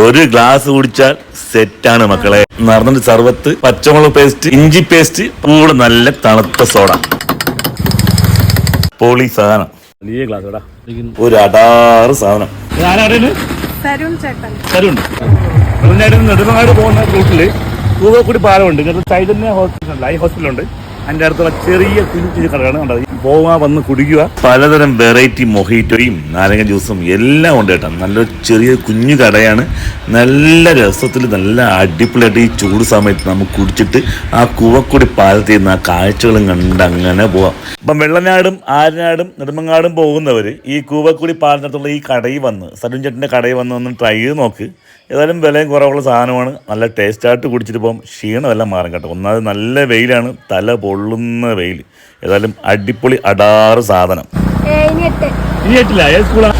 ഒരു ഗ്ലാസ് കുടിച്ചാൽ സെറ്റാണ് മക്കളെ. നടന്നിട്ട് സർവത്ത് പച്ചമുളക് പേസ്റ്റ് ഇഞ്ചി പേസ്റ്റ് കൂടെ നല്ല തണുത്ത സോഡ പൊളി സാധനം. വലിയ ഗ്ലാസ് ഒരു അടാറ് സാധനം. നെടുമങ്ങാട് പോകുന്ന റൂട്ടിൽ കൂവക്കൂടി പാലമുണ്ട്. ഐ ഹോസ്പിറ്റലുണ്ട് അതിന്റെ അടുത്തുള്ള ചെറിയ കുഞ്ഞു കുഞ്ഞു കടകളാണ് കണ്ടത്. പോവുക വന്ന് കുടിക്കുക. പലതരം വെറൈറ്റി മൊഹീറ്റോയും നാരങ്ങ ജ്യൂസും എല്ലാം ഉണ്ട് കേട്ടോ. നല്ലൊരു ചെറിയ കുഞ്ഞു കടയാണ്. നല്ല രസത്തിൽ നല്ല അടിപൊളിയായിട്ട് ഈ ചൂട് സമയത്ത് നമുക്ക് കുടിച്ചിട്ട് ആ കുവക്കുടി പാലത്തിൽ നിന്ന് ആ കാഴ്ചകളും കണ്ട് അങ്ങനെ പോവാം. അപ്പം വെള്ളനാടും ആരനാടും നെടുമങ്ങാടും പോകുന്നവർ ഈ കൂവക്കുടി പാലത്തിനടുത്തുള്ള ഈ കടയിൽ വന്ന് സരുൺ ചേട്ടന്റെ കടയിൽ വന്ന് ഒന്ന് ട്രൈ ചെയ്ത് നോക്ക്. ഏതായാലും വിലയും കുറവുള്ള സാധനമാണ്. നല്ല ടേസ്റ്റായിട്ട് കുടിച്ചിട്ട് പോകും ക്ഷീണമെല്ലാം മാറും കേട്ടോ. ഒന്നാമത് നല്ല വെയിലാണ്. തല പൊള്ളുന്ന വെയിൽ. ഏതായാലും അടിപൊളി അടാറ് സാധനം. ഇനി ആയിട്ടില്ല ഏത് സ്കൂളാണ്